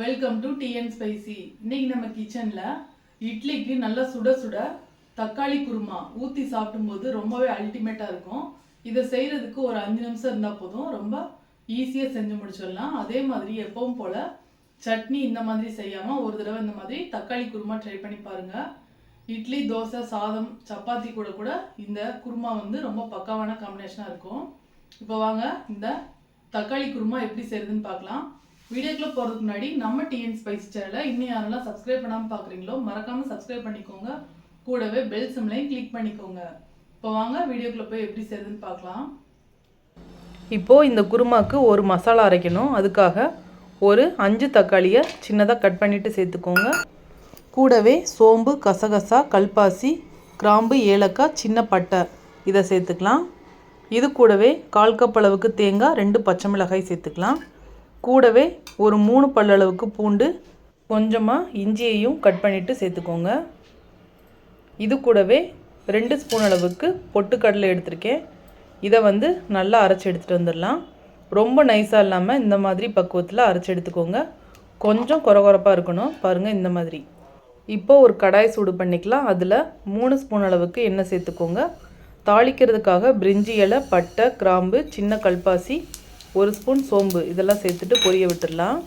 Welcome to TN spicy இன்னைக்கு நம்ம கிச்சனில் இட்லிக்கு நல்லா சுட சுட தக்காளி குருமா ஊற்றி சாப்பிடும்போது ரொம்பவே அல்டிமேட்டாக இருக்கும். இதை செய்கிறதுக்கு ஒரு அஞ்சு நிமிஷம் இருந்தால் போதும். ரொம்ப ஈஸியாக செஞ்சு முடிச்சிடலாம். அதே மாதிரி எப்பவும் போல் சட்னி இந்த மாதிரி செய்யாமல் ஒரு தடவை இந்த மாதிரி தக்காளி குருமா ட்ரை பண்ணி பாருங்கள் இட்லி தோசை சாதம் சப்பாத்தி கூட கூட இந்த குருமா வந்து ரொம்ப பக்காவான காம்பினேஷனாக இருக்கும். இப்போ வாங்க இந்த தக்காளி குருமா எப்படி செய்யுதுன்னு பார்க்கலாம். வீடியோக்குள்ள போகிறதுக்கு முன்னாடி நம்ம டிஎன் ஸ்பைஸ் சேனலை இன்னும் யாரெல்லாம் சப்ஸ்கிரைப் பண்ணாமல் பார்க்குறீங்களோ மறக்காமல் சப்ஸ்கிரைப் பண்ணிக்கோங்க. கூடவே பெல் சிம்லையும் கிளிக் பண்ணிக்கோங்க. இப்போ வாங்க வீடியோக்குள்ள போய் எப்படி செய்யுதுன்னு பார்க்கலாம். இப்போது இந்த குருமாக்கு ஒரு மசாலா அரைக்கணும். அதுக்காக ஒரு அஞ்சு தக்காளியை சின்னதாக கட் பண்ணிவிட்டு சேர்த்துக்கோங்க. கூடவே சோம்பு கசகசா கல்பாசி கிராம்பு ஏலக்காய் சின்ன பட்டை. இதை சேர்த்துக்கலாம். இது கூடவே கால் கப் அளவுக்கு தேங்காய் ரெண்டு பச்சை மிளகாய் சேர்த்துக்கலாம். கூடவே ஒரு மூணு பல்லளவுக்கு பூண்டு கொஞ்சமாக இஞ்சியையும் கட் பண்ணிவிட்டு சேர்த்துக்கோங்க. இது கூடவே ரெண்டு ஸ்பூன் அளவுக்கு பொட்டுக்கடலை எடுத்திருக்கேன். இதை வந்து நல்லா அரைச்சி எடுத்துகிட்டு வந்துடலாம். ரொம்ப நைஸாக இல்லாமல் இந்த மாதிரி பக்குவத்தில் அரைச்சி எடுத்துக்கோங்க. கொஞ்சம் குறகுறப்பாக இருக்கணும். பாருங்கள் இந்த மாதிரி. இப்போ ஒரு கடாய் சூடு பண்ணிக்கலாம். அதில் மூணு ஸ்பூன் அளவுக்கு எண்ணெய் சேர்த்துக்கோங்க. தாளிக்கிறதுக்காக பிரிஞ்சி இலை பட்டை கிராம்பு சின்ன கல்பாசி ஒரு ஸ்பூன் சோம்பு. இதெல்லாம் சேர்த்துட்டு பொரிய விட்டுடலாம்.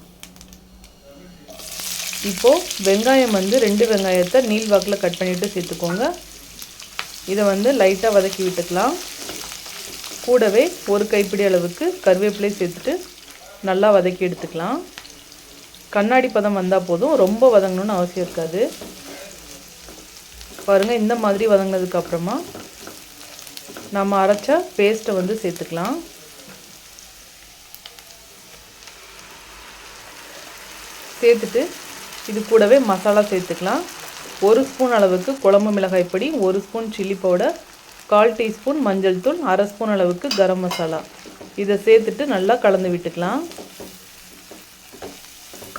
இப்போது வெங்காயம் வந்து ரெண்டு வெங்காயத்தை நீல் வாக்கில் கட் பண்ணிவிட்டு சேர்த்துக்கோங்க. இதை வந்து லைட்டாக வதக்கி விட்டுக்கலாம். கூடவே ஒரு கைப்பிடி அளவுக்கு கருவேப்பிலை சேர்த்துட்டு நல்லா வதக்கி எடுத்துக்கலாம். கண்ணாடி பதம் வந்தால் போதும். ரொம்ப வதங்கணும்னு அவசியம் இருக்காது. பாருங்கள் இந்த மாதிரி வதங்கினதுக்கப்புறமா நம்ம அரைச்ச பேஸ்ட்டை வந்து சேர்த்துக்கலாம். சேர்த்துட்டு இது கூடவே மசாலா சேர்த்துக்கலாம். ஒரு ஸ்பூன் அளவுக்கு குழம்பு மிளகாய் பொடி ஒரு ஸ்பூன் சில்லி பவுடர் கால் டீஸ்பூன் மஞ்சள் தூள் அரை ஸ்பூன் அளவுக்கு கரம் மசாலா. இதை சேர்த்துட்டு நல்லா கலந்து விட்டுக்கலாம்.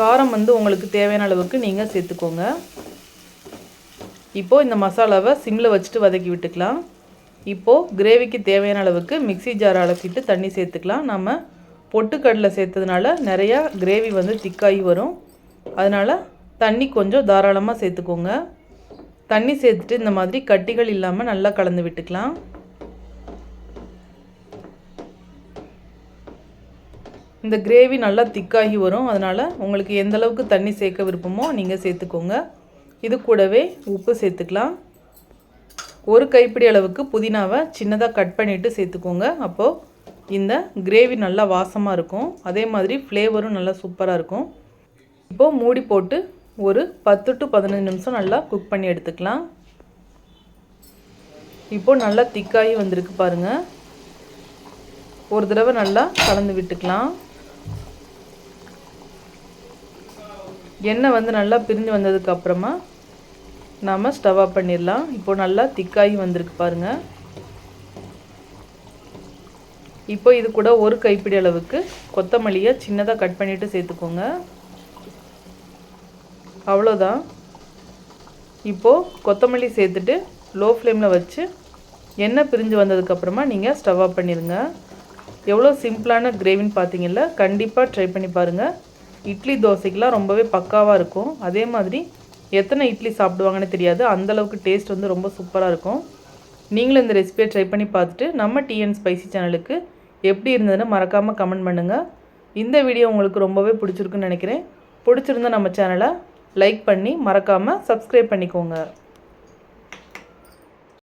காரம் வந்து உங்களுக்கு தேவையான அளவுக்கு நீங்கள் சேர்த்துக்கோங்க. இப்போது இந்த மசாலாவை சிம்மில் வச்சுட்டு வதக்கி விட்டுக்கலாம். இப்போது கிரேவிக்கு தேவையான அளவுக்கு மிக்சி ஜார் அலசிட்டு தண்ணி சேர்த்துக்கலாம். நம்ம பொட்டுக்கடலை சேர்த்ததுனால நிறையா கிரேவி வந்து திக்காகி வரும். அதனால் தண்ணி கொஞ்சம் தாராளமாக சேர்த்துக்கோங்க. தண்ணி சேர்த்துட்டு இந்த மாதிரி கட்டிகள் இல்லாமல் நல்லா கலந்து விட்டுக்கலாம். இந்த கிரேவி நல்லா திக்காகி வரும். அதனால் உங்களுக்கு எந்த அளவுக்கு தண்ணி சேர்க்க விருப்பமோ நீங்கள் சேர்த்துக்கோங்க. இது கூடவே உப்பு சேர்த்துக்கலாம். ஒரு கைப்பிடி அளவுக்கு புதினாவை சின்னதாக கட் பண்ணிவிட்டு சேர்த்துக்கோங்க. அப்போது இந்த கிரேவி நல்லா வாசமாக இருக்கும். அதே மாதிரி ஃப்ளேவரும் நல்லா சூப்பராக இருக்கும். இப்போது மூடி போட்டு ஒரு பத்து டு பதினஞ்சு நிமிஷம் நல்லா குக் பண்ணி எடுத்துக்கலாம். இப்போது நல்லா திக்காகி வந்திருக்கு பாருங்கள் ஒரு தடவை நல்லா கலந்து விட்டுக்கலாம். எண்ணெய் வந்து நல்லா பிரிஞ்சு வந்ததுக்கு அப்புறமா நாம் ஸ்டவ் ஆஃப் பண்ணிடலாம். இப்போது நல்லா திக்காகி வந்திருக்கு பாருங்கள் இப்போ இது கூட ஒரு கைப்பிடி அளவுக்கு கொத்தமல்லியை சின்னதாக கட் பண்ணிவிட்டு சேர்த்துக்கோங்க. அவ்வளோதான். இப்போது கொத்தமல்லி சேர்த்துட்டு லோ ஃப்ளேமில் வச்சு எண்ணெய் பிரிஞ்சு வந்ததுக்கப்புறமா நீங்கள் ஸ்டவ் ஆஃப் பண்ணிடுங்க எவ்வளோ சிம்பிளான கிரேவின்னு பார்த்தீங்கல்ல கண்டிப்பாக ட்ரை பண்ணி பாருங்கள் இட்லி தோசைக்கெலாம் ரொம்பவே பக்காவாக இருக்கும். அதே மாதிரி எத்தனை இட்லி சாப்பிடுவாங்கன்னு தெரியாது. அந்தளவுக்கு டேஸ்ட் வந்து ரொம்ப சூப்பராக இருக்கும். நீங்களும் இந்த ரெசிபியை ட்ரை பண்ணி பார்த்துட்டு நம்ம டிஎன் ஸ்பைசி சேனலுக்கு எப்படி இருந்ததுன்னு மறக்காமல் கமெண்ட் பண்ணுங்கள் இந்த வீடியோ உங்களுக்கு ரொம்பவே பிடிச்சிருக்குன்னு நினைக்கிறேன். பிடிச்சிருந்தா நம்ம சேனலை லைக் பண்ணி மறக்காமல் சப்ஸ்கிரைப் பண்ணிக்கோங்க.